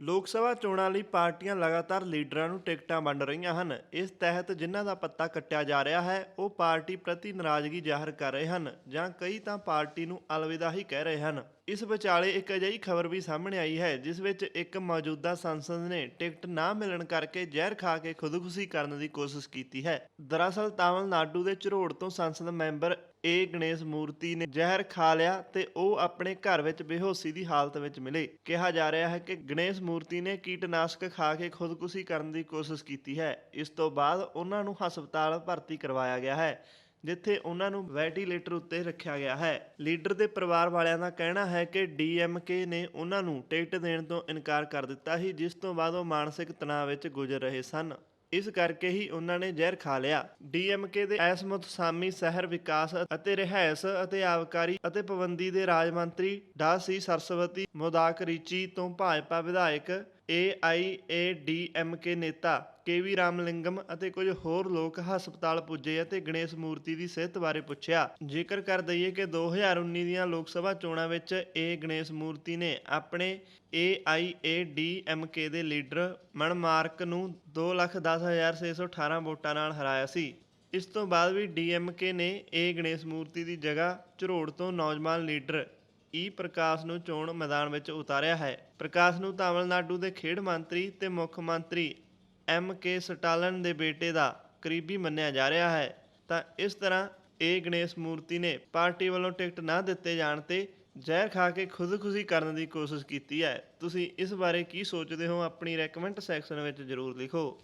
ਲੋਕ ਸਭਾ ਚੋਣਾਂ ਲਈ ਪਾਰਟੀਆਂ ਲਗਾਤਾਰ ਲੀਡਰਾਂ ਨੂੰ ਟਿਕਟਾਂ ਵੰਡ ਰਹੀਆਂ ਹਨ। ਇਸ ਤਹਿਤ ਜਿਨ੍ਹਾਂ ਦਾ ਪੱਤਾ ਕੱਟਿਆ ਜਾ ਰਿਹਾ ਹੈ, ਉਹ ਪਾਰਟੀ ਪ੍ਰਤੀ ਨਾਰਾਜ਼ਗੀ ਜ਼ਾਹਰ ਕਰ ਰਹੇ ਹਨ ਜਾਂ ਕਈ ਤਾਂ ਪਾਰਟੀ ਨੂੰ ਅਲਵਿਦਾ ਹੀ ਕਹਿ ਰਹੇ ਹਨ। ਇਸ ਵਿਚਾਲੇ ਇੱਕ ਅਜਿਹੀ ਖਬਰ ਵੀ ਸਾਹਮਣੇ ਆਈ ਹੈ, ਜਿਸ ਵਿੱਚ ਇੱਕ ਮੌਜੂਦਾ ਸੰਸਦ ਨੇ ਟਿਕਟ ਨਾ ਮਿਲਣ ਕਰਕੇ ਜ਼ਹਿਰ ਖਾ ਕੇ ਖੁਦਕੁਸ਼ੀ ਕਰਨ ਦੀ ਕੋਸ਼ਿਸ਼ ਕੀਤੀ ਹੈ। ਦਰਅਸਲ ਤਾਮਿਲਨਾਡੂ ਦੇ ਝਰੋੜ ਤੋਂ ਸੰਸਦ ਮੈਂਬਰ ਏ. ਗਣੇਸ਼ ਮੂਰਤੀ ਨੇ ਜ਼ਹਿਰ ਖਾ ਲਿਆ ਤੇ ਉਹ ਆਪਣੇ ਘਰ ਵਿੱਚ ਬੇਹੋਸ਼ੀ ਦੀ ਹਾਲਤ ਵਿੱਚ ਮਿਲੇ। ਕਿਹਾ ਜਾ ਰਿਹਾ ਹੈ ਕਿ ਗਣੇਸ਼ ਮੂਰਤੀ ਨੇ ਕੀਟਨਾਸ਼ਕ ਖਾ ਕੇ ਖੁਦਕੁਸ਼ੀ ਕਰਨ ਦੀ ਕੋਸ਼ਿਸ਼ ਕੀਤੀ ਹੈ। ਇਸ ਤੋਂ ਬਾਅਦ ਉਹਨਾਂ ਨੂੰ ਹਸਪਤਾਲ ਭਰਤੀ ਕਰਵਾਇਆ ਗਿਆ ਹੈ। ਜਿੱਥੇ ਉਹਨਾਂ ਨੂੰ ਵੈਂਟੀਲੇਟਰ ਉੱਤੇ ਰੱਖਿਆ ਗਿਆ ਹੈ। ਲੀਡਰ ਦੇ ਪਰਿਵਾਰ ਵਾਲਿਆਂ ਦਾ ਕਹਿਣਾ ਹੈ ਕਿ ਡੀਐਮਕੇ ਨੇ ਉਹਨਾਂ ਨੂੰ ਟਿਕਟ ਦੇਣ ਤੋਂ ਇਨਕਾਰ ਕਰ ਦਿੱਤਾ ਸੀ, ਜਿਸ ਤੋਂ ਬਾਅਦ ਉਹ ਮਾਨਸਿਕ ਤਣਾਅ ਵਿੱਚ ਗੁਜ਼ਰ ਰਹੇ ਸਨ। ਇਸ ਕਰਕੇ ਹੀ ਉਹਨਾਂ ਨੇ ਜ਼ਹਿਰ ਖਾ ਲਿਆ। ਡੀਐਮਕੇ ਦੇ ਐਸਮੁਤ ਸਾਮੀ ਸ਼ਹਿਰ ਵਿਕਾਸ ਅਤੇ ਰਿਹਾਇਸ਼ ਅਤੇ ਆਬਕਾਰੀ ਅਤੇ ਪਾਬੰਦੀ ਦੇ ਰਾਜ ਮੰਤਰੀ ਡਾ ਸੀ ਸਰਸਵਤੀ ਮੋਦਾਕਰੀਚੀ ਤੋਂ ਭਾਜਪਾ ਵਿਧਾਇਕ ਏਆਈਏਡੀਐਮਕੇ ਨੇਤਾ ਕੇਵੀ ਰਾਮਲਿੰਗਮ ਅਤੇ ਕੁਝ ਹੋਰ ਲੋਕ ਹਸਪਤਾਲ ਪੁੱਜੇ ਅਤੇ ਗਣੇਸ਼ ਮੂਰਤੀ ਦੀ ਸਿਹਤ ਬਾਰੇ ਪੁੱਛਿਆ। ਜ਼ਿਕਰ ਕਰ ਦਈਏ ਕਿ 2019 ਦੀਆਂ ਲੋਕ ਸਭਾ ਚੋਣਾਂ ਵਿੱਚ ਇਹ ਗਣੇਸ਼ ਮੂਰਤੀ ਨੇ ਆਪਣੇ ਏਆਈਏਡੀਐਮਕੇ ਦੇ ਲੀਡਰ ਮਨਮਾਰਕ ਨੂੰ 210618 ਵੋਟਾਂ ਨਾਲ ਹਰਾਇਆ ਸੀ। ਇਸ ਤੋਂ ਬਾਅਦ ਵੀ ਡੀਐਮਕੇ ਨੇ ਇਹ ਗਣੇਸ਼ ਮੂਰਤੀ ਦੀ ਜਗ੍ਹਾ ਝਰੋੜ ਤੋਂ ਨੌਜਵਾਨ ਲੀਡਰ ਈ ਪ੍ਰਕਾਸ਼ ਨੂੰ ਚੋਣ ਮੈਦਾਨ ਵਿੱਚ ਉਤਾਰਿਆ ਹੈ। ਪ੍ਰਕਾਸ਼ ਨੂੰ ਤਾਮਿਲਨਾਡੂ ਦੇ ਖੇਡ ਮੰਤਰੀ ਤੇ ਮੁੱਖ ਮੰਤਰੀ ਐਮ ਕੇ ਸਟਾਲਨ ਦੇ ਬੇਟੇ ਦਾ ਕਰੀਬੀ ਮੰਨਿਆ ਜਾ ਰਿਹਾ ਹੈ। ਤਾਂ ਇਸ ਤਰ੍ਹਾਂ ਏ ਗਣੇਸ਼ ਮੂਰਤੀ ਨੇ ਪਾਰਟੀ ਵੱਲੋਂ ਟਿਕਟ ਨਾ ਦਿੱਤੇ ਜਾਣ ਤੇ ਜ਼ਹਿਰ ਖਾ ਕੇ ਖੁਦਕੁਸ਼ੀ ਕਰਨ ਦੀ ਕੋਸ਼ਿਸ਼ ਕੀਤੀ ਹੈ। ਤੁਸੀਂ ਇਸ ਬਾਰੇ ਕੀ ਸੋਚਦੇ ਹੋ? ਆਪਣੀ ਰეკਮੈਂਟ ਸੈਕਸ਼ਨ ਵਿੱਚ ਜ਼ਰੂਰ ਲਿਖੋ।